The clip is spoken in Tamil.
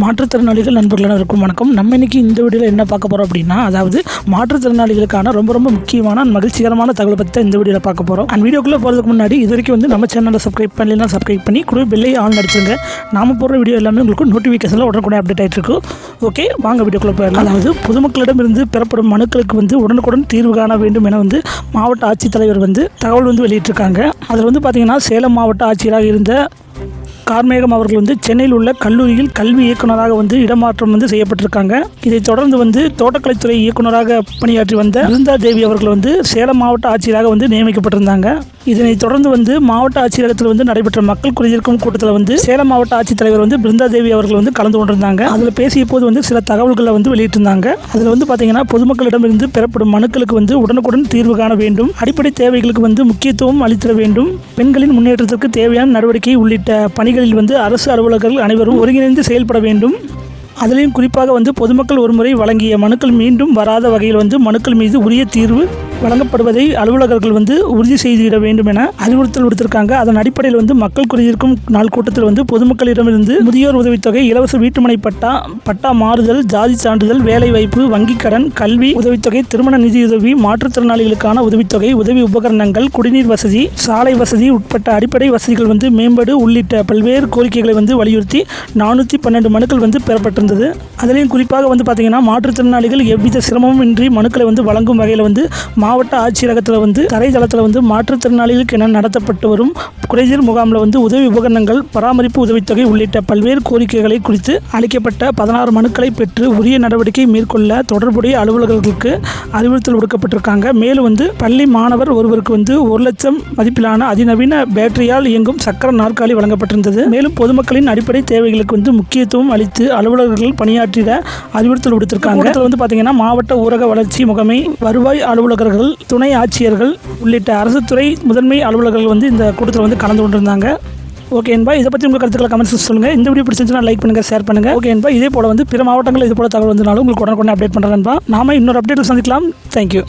மாற்றுத்திறனாளிகள் நண்பர்கள் அனைவருக்கும் வணக்கம். நம்ம இன்னைக்கு இந்த வீடியோவில் என்ன பார்க்க போகிறோம் அப்படின்னா அதாவது மாற்றுத்திறனாளிகளுக்கான ரொம்ப ரொம்ப முக்கியமான மகிழ்ச்சிகரமான தகவலை பற்றி இந்த வீடியோவில் பார்க்க போகிறோம் அந்த வீடியோக்குள்ளே போகிறதுக்கு முன்னாடி இது வரைக்கும் வந்து நம்ம சேனலை சப்ஸ்கிரைப் பண்ணலாம் சப்ஸ்கிரைப் பண்ணி கூட பெல்லை ஆன் அடிச்சுங்க நாம போடுற வீடியோ எல்லாமே உங்களுக்கு நோட்டிஃபிகேஷனில் உடனுக்குடன் அப்டேட் ஆகிட்டு இருக்கும். ஓகே வாங்க வீடியோக்குள்ளே போயிடலாம். அதாவது பொதுமக்களிடமிருந்து பெறப்படும் மனுக்களுக்கு வந்து உடனுக்குடன் தீர்வு காண வேண்டும் என வந்து மாவட்ட ஆட்சித்தலைவர் வந்து தகவல் வந்து வெளியிட்டிருக்காங்க. அதில் வந்து பார்த்திங்கன்னா சேலம் மாவட்ட ஆட்சியராக இருந்த கார்மேகம் அவர்கள் வந்து சென்னையில் உள்ள கல்லூரியில் கல்வி இயக்குனராக வந்து இடமாற்றம் வந்து செய்யப்பட்டிருக்காங்க. இதைத் தொடர்ந்து வந்து தோட்டக்கலைத்துறை இயக்குனராக பணியாற்றி வந்த பிருந்தா தேவி அவர்கள் வந்து சேலம் மாவட்ட ஆட்சியராக வந்து நியமிக்கப்பட்டிருந்தாங்க. இதனைத் தொடர்ந்து வந்து மாவட்ட ஆட்சியரகத்தில் வந்து நடைபெற்ற மக்கள் குறைதீர்க்கும் கூட்டத்தில் வந்து சேலம் மாவட்ட ஆட்சித்தலைவர் வந்து பிருந்தா தேவி அவர்கள் வந்து கலந்து கொண்டிருந்தாங்க. அதில் பேசிய போது வந்து சில தகவல்களை வந்து வெளியிட்டிருந்தாங்க. அதில் வந்து பார்த்தீங்கன்னா பொதுமக்களிடமிருந்து பெறப்படும் மனுக்களுக்கு வந்து உடனுக்குடன் தீர்வு காண வேண்டும். அடிப்படை தேவைகளுக்கு வந்து முக்கியத்துவம் அளித்திட வேண்டும். பெண்களின் முன்னேற்றத்திற்கு தேவையான நடவடிக்கை உள்ளிட்ட பணிகளில் வந்து அரசு அலுவலர்கள் அனைவரும் ஒருங்கிணைந்து செயல்பட வேண்டும். அதிலையும் குறிப்பாக வந்து பொதுமக்கள் ஒருமுறை வழங்கிய மனுக்கள் மீண்டும் வராத வகையில் வந்து மனுக்கள் மீது உரிய தீர்வு வழங்கப்படுவதை அலுவலகர்கள் வந்து உறுதி செய்திட வேண்டும் என அறிவுறுத்தல் விடுத்திருக்காங்க. அதன் அடிப்படையில் வந்து மக்கள் குறைதீர்க்கும் நாள் கூட்டத்தில் வந்து பொதுமக்களிடமிருந்து முதியோர் உதவித்தொகை இலவச வீட்டுமனை பட்டா பட்டா மாறுதல் ஜாதி சான்றிதழ் வேலை வாய்ப்பு வங்கிக் கடன் கல்வி உதவித்தொகை திருமண நிதியுதவி மாற்றுத்திறனாளிகளுக்கான உதவித்தொகை உதவி உபகரணங்கள் குடிநீர் வசதி சாலை வசதி உட்பட்ட அடிப்படை வசதிகள் வந்து மேம்படு உள்ளிட்ட பல்வேறு கோரிக்கைகளை வந்து வலியுறுத்தி நானூற்றி பன்னெண்டு மனுக்கள் வந்து பெறப்பட்டிருந்தது. அதிலையும் குறிப்பாக வந்து பார்த்தீங்கன்னா மாற்றுத்திறனாளிகள் எவ்வித சிரமமும் இன்றி மனுக்களை வந்து வழங்கும் வகையில் வந்து மாவட்ட ஆட்சியரகத்தில் வந்து தரைதளத்தில் வந்து மாற்றுத்திறனாளிகளுக்கு என நடத்தப்பட்டு வரும் குறைதீர் முகாமில் வந்து உதவி உபகரணங்கள் பராமரிப்பு உதவித்தொகை உள்ளிட்ட பல்வேறு கோரிக்கைகளை குறித்து அளிக்கப்பட்ட பதினாறு மனுக்களை பெற்று உரிய நடவடிக்கை மேற்கொள்ள தொடர்புடைய அலுவலர்களுக்கு அறிவுறுத்தல் விடுக்கப்பட்டிருக்காங்க. மேலும் வந்து பள்ளி மாணவர் ஒருவருக்கு வந்து ஒரு லட்சம் மதிப்பிலான அதிநவீன பேட்டரியால் இயங்கும் சக்கர நாற்காலி வழங்கப்பட்டிருந்தது. மேலும் பொதுமக்களின் அடிப்படை தேவைகளுக்கு வந்து முக்கியத்துவம் அளித்து அலுவலர்கள் பணியாற்றிட அறிவுறுத்தல் விடுத்திருக்காங்க. வந்து பார்த்தீங்கன்னா மாவட்ட ஊரக வளர்ச்சி முகமை வருவாய் அலுவலகர்கள் துணை ஆட்சியர்கள் உள்ளிட்ட அரசு துறை முதன்மை அலுவலர்கள் வந்து இந்த கூட்டத்தில் வந்து கலந்து கொண்டிருந்தாங்க. ஓகே என்பா இதை பற்றி உங்கள் கருத்துக்களை கமெண்ட்ஸ் சொல்லுங்கள் இந்த வீடியோ பிடிச்சிருந்துச்சுன்னா லைக் பண்ணுங்கள் ஷேர் பண்ணுங்கள் ஓகே என்பா இதே போல் வந்து பிற மாவட்டங்கள் இது போல தகவல் வந்தனாலும் உங்களுக்கு உடனுக்குடனே அப்டேட் பண்ணுறேன்பா நாம இன்னொரு அப்டேட்டில் சந்திக்கலாம். தேங்க்யூ